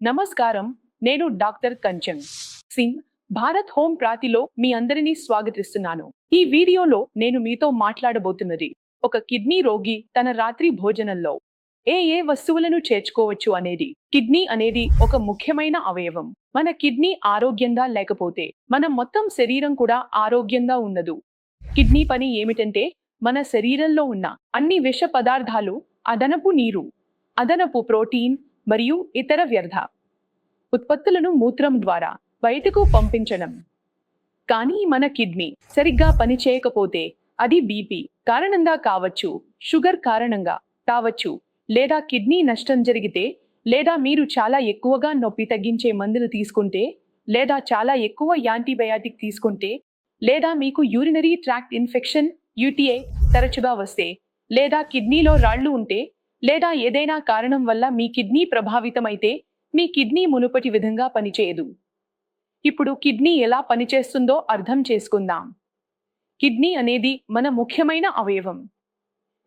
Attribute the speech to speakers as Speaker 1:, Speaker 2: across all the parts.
Speaker 1: నమస్కారం. నేను doctor Kanchan Singh Bharat home ప్రాతిలో మీ అందరినీ స్వాగతిస్తున్నాను. ఈ వీడియోలో నేను మీతో మాట్లాడబోతున్నది ఒక కిడ్నీ రోగి తన రాత్రి భోజనంలో. ఏ ఏ వస్తువులను చేర్చుకోవచ్చు అనేది. కిడ్నీ అనేది ఒక ముఖ్యమైన అవయవం. మన కిడ్నీ ఆరోగ్యంగా లేకపోతే మన మొత్తం శరీరం కూడా ఆరోగ్యంగా ఉండదు. కిడ్నీ పని ఏమిటంటే మన శరీరంలో ఉన్న అన్ని విష పదార్థాలు అదనపు నీరు అదనపు ప్రోటీన్ మరియు ఇతర వ్యర్థ ఉత్పత్తులను మూత్రం ద్వారా బయటకు పంపించడం. కానీ మన కిడ్నీ సరిగ్గా పనిచేయకపోతే అది బీపీ కారణంగా కావచ్చు షుగర్ కారణంగా కావచ్చు లేదా కిడ్నీ నష్టం జరిగితే లేదా మీరు చాలా ఎక్కువగా నొప్పి తగ్గించే మందులు తీసుకుంటే లేదా చాలా ఎక్కువ యాంటీబయాటిక్ తీసుకుంటే లేదా మీకు యూరినరీ ట్రాక్ట్ ఇన్ఫెక్షన్ యూటీఐ తరచుగా వస్తే లేదా కిడ్నీలో రాళ్ళు ఉంటే లేదా ఏదైనా కారణం వల్ల మీ కిడ్నీ ప్రభావితమైతే మీ కిడ్నీ మునుపటి విధంగా పనిచేయదు. ఇప్పుడు కిడ్నీ ఎలా పనిచేస్తుందో అర్థం చేసుకుందాం. కిడ్నీ అనేది మన ముఖ్యమైన అవయవం.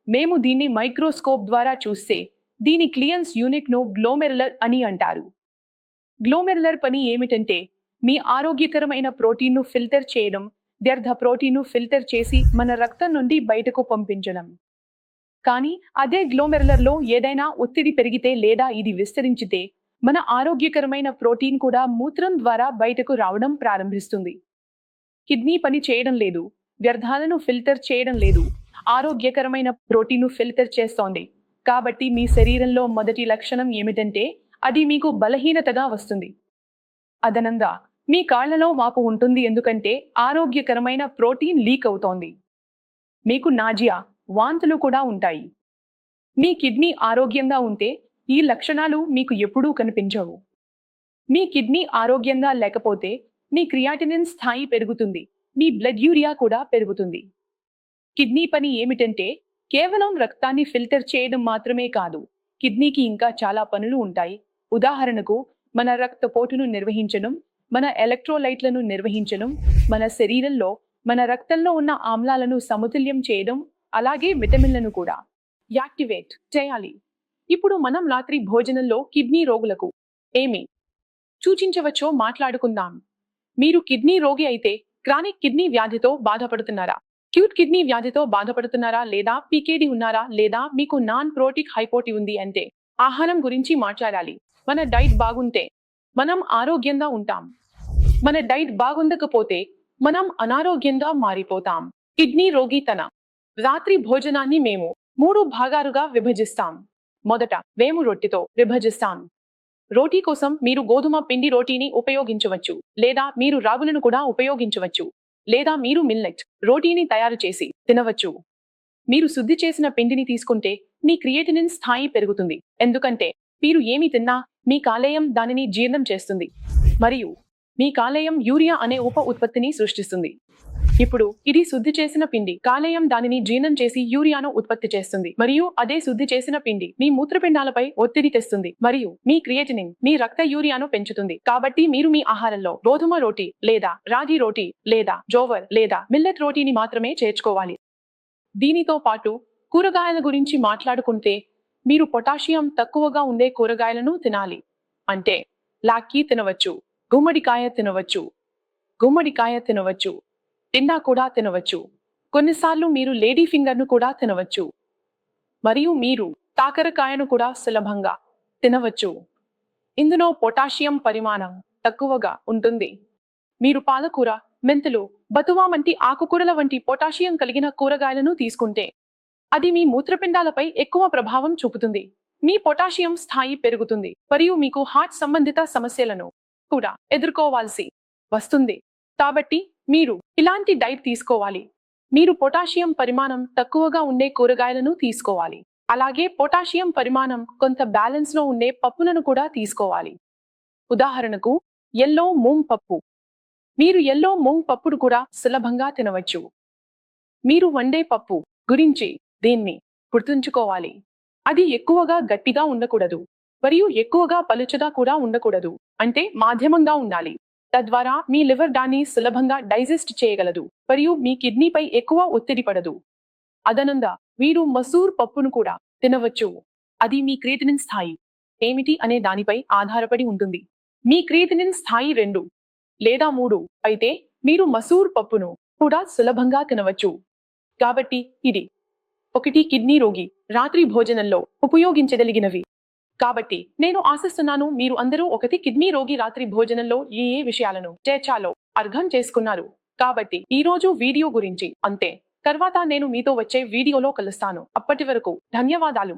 Speaker 1: మేము దీన్ని మైక్రోస్కోప్ ద్వారా చూస్తే దీని క్లియన్స్ యూనిట్ను గ్లోమెరులర్ అని అంటారు. గ్లోమెరులర్ పని ఏమిటంటే మీ ఆరోగ్యకరమైన ప్రోటీన్ను ఫిల్టర్ చేయడం వ్యర్థ ప్రోటీన్ను ఫిల్టర్ చేసి మన రక్తం నుండి బయటకు పంపించడం. కానీ అదే గ్లోమెరులర్లో ఏదైనా ఒత్తిడి పెరిగితే లేదా ఇది విస్తరించితే మన ఆరోగ్యకరమైన ప్రోటీన్ కూడా మూత్రం ద్వారా బయటకు రావడం ప్రారంభిస్తుంది. కిడ్నీ పని చేయడం లేదు. వ్యర్థాలను ఫిల్టర్ చేయడం లేదు. ఆరోగ్యకరమైన ప్రోటీన్ను ఫిల్టర్ చేస్తోంది. కాబట్టి మీ శరీరంలో మొదటి లక్షణం ఏమిటంటే అది మీకు బలహీనతగా వస్తుంది. అదనంగా మీ కాళ్ళలో వాపు ఉంటుంది ఎందుకంటే ఆరోగ్యకరమైన ప్రోటీన్ లీక్ అవుతోంది. మీకు నాజియా వాంతులు కూడా ఉంటాయి. మీ కిడ్నీ ఆరోగ్యంగా ఉంటే ఈ లక్షణాలు మీకు ఎప్పుడూ కనిపించవు. మీ కిడ్నీ ఆరోగ్యంగా లేకపోతే మీ క్రియాటినిన్ స్థాయి పెరుగుతుంది. మీ బ్లడ్ యూరియా కూడా పెరుగుతుంది. కిడ్నీ పని ఏమిటంటే కేవలం రక్తాన్ని ఫిల్టర్ చేయడం మాత్రమే కాదు కిడ్నీకి ఇంకా చాలా పనులు ఉంటాయి. ఉదాహరణకు మన రక్తపోటును నిర్వహించడం మన ఎలక్ట్రోలైట్లను నిర్వహించడం మన శరీరంలో మన రక్తంలో ఉన్న ఆమ్లాలను సమతుల్యం చేయడం అలాగే విటమిన్లను కూడా. యాక్టివేట్ చేయాలి. ఇప్పుడు మనం రాత్రి భోజనంలో కిడ్నీ రోగులకు ఏమి? సూచించవచ్చో మాట్లాడుకుందాం. మీరు కిడ్నీ రోగి అయితే క్రానిక్ కిడ్నీ వ్యాధితో బాధపడుతున్నారా? క్యూట్ కిడ్నీ వ్యాధితో బాధపడుతున్నారా లేదా పీకేడి ఉన్నారా లేదా మీకు నాన్ ప్రోటిక్ హైపోటి ఉంది అంటే ఆహారం గురించి మాట్లాడాలి. మన డైట్ బాగుంటే మనం ఆరోగ్యంగా ఉంటాం. మన డైట్ బాగుండకపోతే మనం అనారోగ్యంగా మారిపోతాం. కిడ్నీ రోగి తన రాత్రి భోజనాన్ని మేము మూడు భాగాలుగా విభజిస్తాం. మొదట వేము రొట్టెతో విభజిస్తాం. రోటీ కోసం మీరు గోధుమ పిండి రోటీని ఉపయోగించవచ్చు లేదా మీరు రాగులను కూడా ఉపయోగించవచ్చు లేదా మీరు మిల్లెట్ రోటీని తయారు చేసి తినవచ్చు. మీరు శుద్ధి చేసిన పిండిని తీసుకుంటే మీ క్రియేటినిన్ స్థాయి పెరుగుతుంది. ఎందుకంటే మీరు ఏమి తిన్నా మీ కాలేయం దానిని జీర్ణం చేస్తుంది. మరియు మీ కాలేయం యూరియా అనే ఉప ఉత్పత్తిని సృష్టిస్తుంది. ఇప్పుడు ఇది శుద్ధి చేసిన పిండి. కాలేయం దానిని జీర్ణం చేసి యూరియాను ఉత్పత్తి చేస్తుంది. మరియు అదే శుద్ధి చేసిన పిండి మీ మూత్రపిండాలపై ఒత్తిడి తెస్తుంది. మరియు మీ క్రియేటినిన్ మీ రక్త యూరియాను పెంచుతుంది. కాబట్టి మీరు మీ ఆహారంలో గోధుమ రోటీ లేదా రాగి రోటీ లేదా జోవర్ లేదా మిల్లెట్ రోటీని మాత్రమే చేర్చుకోవాలి. దీనితో పాటు కూరగాయల గురించి మాట్లాడుకుంటే మీరు పొటాషియం తక్కువగా ఉండే కూరగాయలను తినాలి. అంటే లాక్కీ తినవచ్చు గుమ్మడికాయ తినవచ్చు గుమ్మడికాయ తినవచ్చు. తిన్నా కూడా తినవచ్చు. కొన్నిసార్లు మీరు లేడీ ఫింగర్ను కూడా తినవచ్చు. మరియు మీరు కాకరకాయను కూడా సులభంగా తినవచ్చు. ఇందులో పొటాషియం పరిమాణం తక్కువగా ఉంటుంది. మీరు పాలకూర మెంతులు బతువా వంటి ఆకుకూరల వంటి పొటాషియం కలిగిన కూరగాయలను తీసుకుంటే అది మీ మూత్రపిండాలపై ఎక్కువ ప్రభావం చూపుతుంది. మీ పొటాషియం స్థాయి పెరుగుతుంది మరియు మీకు హార్ట్ సంబంధిత సమస్యలను కూడా ఎదుర్కోవాల్సి వస్తుంది. కాబట్టి మీరు ఇలాంటి డైట్ తీసుకోవాలి? మీరు పొటాషియం పరిమాణం తక్కువగా ఉండే కూరగాయలను తీసుకోవాలి. అలాగే పొటాషియం పరిమాణం కొంత బ్యాలెన్స్లో ఉండే పప్పులను కూడా తీసుకోవాలి. ఉదాహరణకు ఎల్లో మూంగ్ పప్పు. మీరు ఎల్లో మూంగ్ పప్పును కూడా సులభంగా తినవచ్చు. మీరు వండే పప్పు గురించి దీన్ని గుర్తుంచుకోవాలి. అది ఎక్కువగా గట్టిగా ఉండకూడదు. మరియు ఎక్కువగా పలుచగా కూడా ఉండకూడదు. అంటే మాధ్యమంగా ఉండాలి. తద్వారా మీ లివర్ దాన్ని సులభంగా డైజెస్ట్ చేయగలదు మరియు మీ కిడ్నీపై ఎక్కువ ఒత్తిడి పడదు. అదనంగా మీరు మసూర్ పప్పును కూడా తినవచ్చు. అది మీ క్రియేటినిన్ స్థాయి. ఏమిటి అనే దానిపై ఆధారపడి ఉంటుంది. మీ క్రీతినిన్ స్థాయి రెండు లేదా మూడు అయితే మీరు మసూర్ పప్పును కూడా సులభంగా తినవచ్చు. కాబట్టి ఇది. ఒకటి కిడ్నీ రోగి రాత్రి భోజనంలో ఉపయోగించగలిగినవి. కాబట్టి నేను ఆశిస్తున్నాను మీరు అందరూ ఒకటి కిడ్నీ రోగి రాత్రి భోజనంలో ఏ ఏ విషయాలను చేర్చాలో అర్థం చేసుకున్నారు. కాబట్టి ఈ రోజు వీడియో గురించి అంతే. తర్వాత నేను మీతో వచ్చే వీడియోలో కలుస్తాను. అప్పటి వరకు ధన్యవాదాలు.